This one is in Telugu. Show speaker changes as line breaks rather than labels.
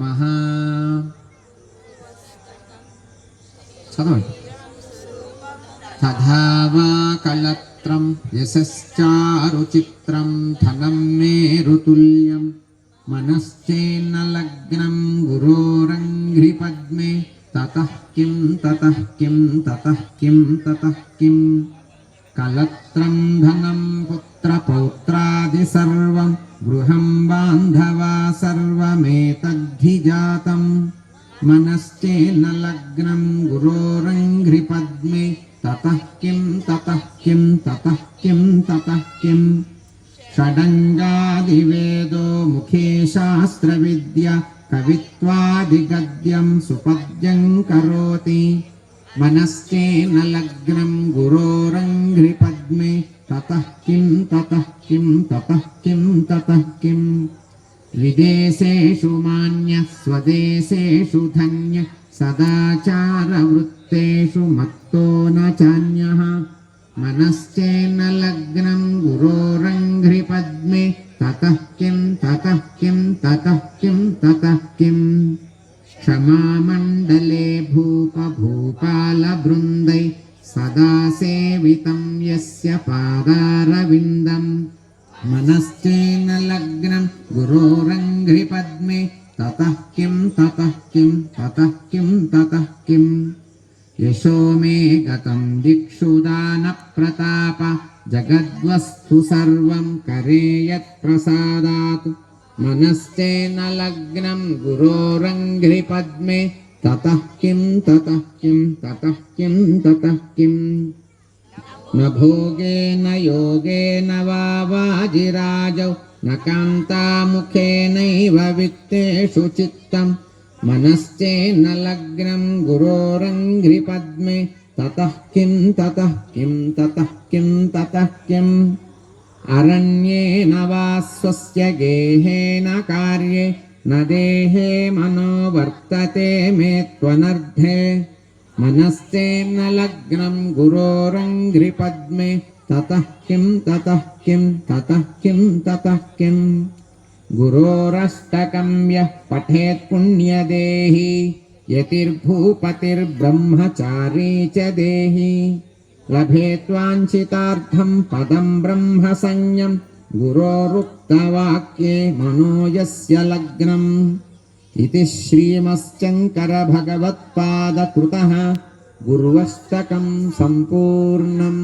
నమ చదవండి తథా కళత్రం యశ్చారుచిత్రం ధనం మేరుతుల్యం మనశ్చేన్న లగ్నం గురోరంఘ్రి పద్మే తతః కిం తతః కిం తతః కిం తతః కిం కలత్రం ధనం పుత్రపౌత్రాది సర్వం గృహం బాంధవా సర్వమేతద్ధి జాతం మనశ్చేన లగ్నం గురోరంఘ్రి పద్మే తతః కిం తతః కిం తతః కిం తతః కిం షడంగాదివేదో ముఖే శాస్త్రవిద్య కవిత్వాదిగద్యం సుపద్యం కరోతి మనశ్చేన లగ్నం గురోరంఘ్రి పద్మే తతః కిం తతః కిం తతః కిం తతః కిం विदेशेषु मान्यः स्वदेशेषु धन्यः सदाचारवृत्तेषु मत्तो न चान्यः मनश्चेन्न लग्नं गुरोरङ्घ्रिपद्मे ततः किं ततः किं ततः किं ततः किम् क्षमामण्डले भूपभूपालवृन्दै सदा सेवितं यस्य पादारविन्दम् मनस् मनश्चेन लग्नं गुरोरङ्घ्रिपद्मे ततः किं ततः किं ततः किं ततः किम् यशो मे गतं दिक्षु दानप्रताप जगद्वस्तु सर्वं करे यत्प्रसादात् मनश्चेन लग्नं गुरोरङ्घ्रिपद्मे ततः किं ततः किं ततः किं ततः किम् न भोगेन योगेन वा वाजिराजौ न कान्तामुखेनैव वित्तेषु चित्तम् मनश्चेन्न लग्नं गुरोरङ्घ्रिपद्मे ततः किं ततः किं ततः किं ततः किम् अरण्येन वा स्वस्य गेहेन कार्ये न देहे मनो वर्तते मे त्वनर्धे मनश्चेन्न लग्नं गुरोरङ्घ्रिपद्मे ततः किं ततः किं ततः किं ततः किम् गुरोरष्टकं यः पठेत् पुण्यदेहि यतिर्भूपतिर्ब्रह्मचारी च देहि लभेत्वाञ्छितार्थं पदं ब्रह्मसंज्ञं गुरोरुक्तवाक्ये मनो यस्य लग्नम् इति श्रीमश्चङ्करभगवत्पादकृतः गुर्वष्टकं सम्पूर्णम्